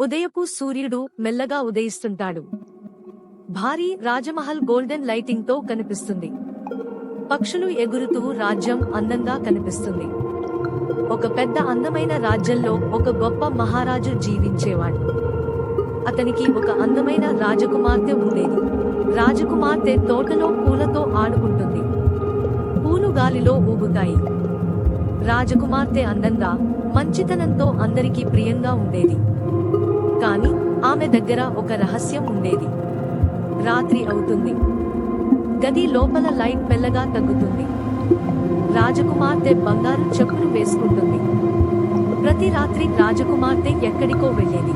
ఉదయపు సూర్యుడు మెల్లగా ఉదయిస్తుంటాడు. భారీ రాజమహల్ గోల్డెన్ లైటింగ్తో కనిపిస్తుంది. పక్షులు ఎగురుతూ రాజ్యం అందంగా కనిపిస్తుంది. ఒక పెద్ద అందమైన రాజ్యంలో ఒక గొప్ప మహారాజు జీవించేవాడు. అతనికి ఒక అందమైన రాజకుమార్తె ఉండేది. రాజకుమార్తె తోటలో పూలతో ఆడుకుంటుంది. పూలు గాలిలో ఊగుతాయి. రాజకుమార్తె అందంగా మంచితనంతో అందరికీ ప్రియంగా ఉండేది. ఆమె దగ్గర ఒక రహస్యం ఉండేది. రాత్రి అవుతుంది. గది లోపల లైట్ మెల్లగా తగ్గుతుంది. రాజకుమార్తె బంగారు చెప్పులు వేసుకుంటుంది. ప్రతి రాత్రి రాజకుమార్తె ఎక్కడికో వెళ్ళేది.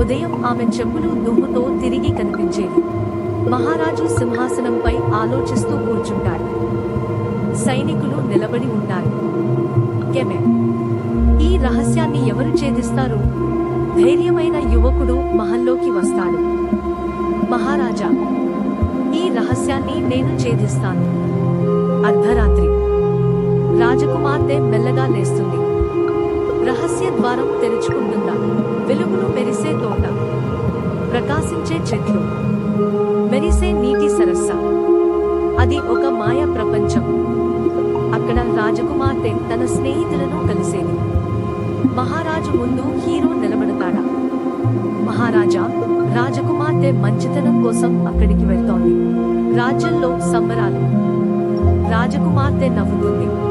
ఉదయం ఆమె చెప్పులు దుమ్ముతో తిరిగి కనిపించేది మహారాజు సింహాసనంపై ఆలోచిస్తూ కూర్చుంటాడు. సైనికులు నిలబడి ఉంటారు. కెమె ఈ రహస్యాన్ని ఎవరు ఛేదిస్తారు? ధైర్యమైన యువకుడు మహల్లోకి వస్తాడు. మహారాజా ఈ రహస్యాన్ని నేను ఛేదిస్తాను. అర్ధరాత్రి. రాజకుమార్తె మెల్లగా లేస్తుంది. రహస్య ద్వారం తెరుచుకుంటుందా? వెలుగును మెరిసే తోట. ప్రకాశించే చెట్లు. మెరిసే నీటి సరస్స. అది ఒక మాయ ప్రపంచం. అక్కడ రాజకుమార్తె తన స్నేహితులను కలిసేది. మహారాజు ముందు హీరో నిలబడతాడా? మహారాజా రాజకుమార్తె మంచితనం కోసం అక్కడికి వెళ్తోంది. రాజ్యంలో సంబరాలు. రాజకుమార్తె నవ్వుతుంది.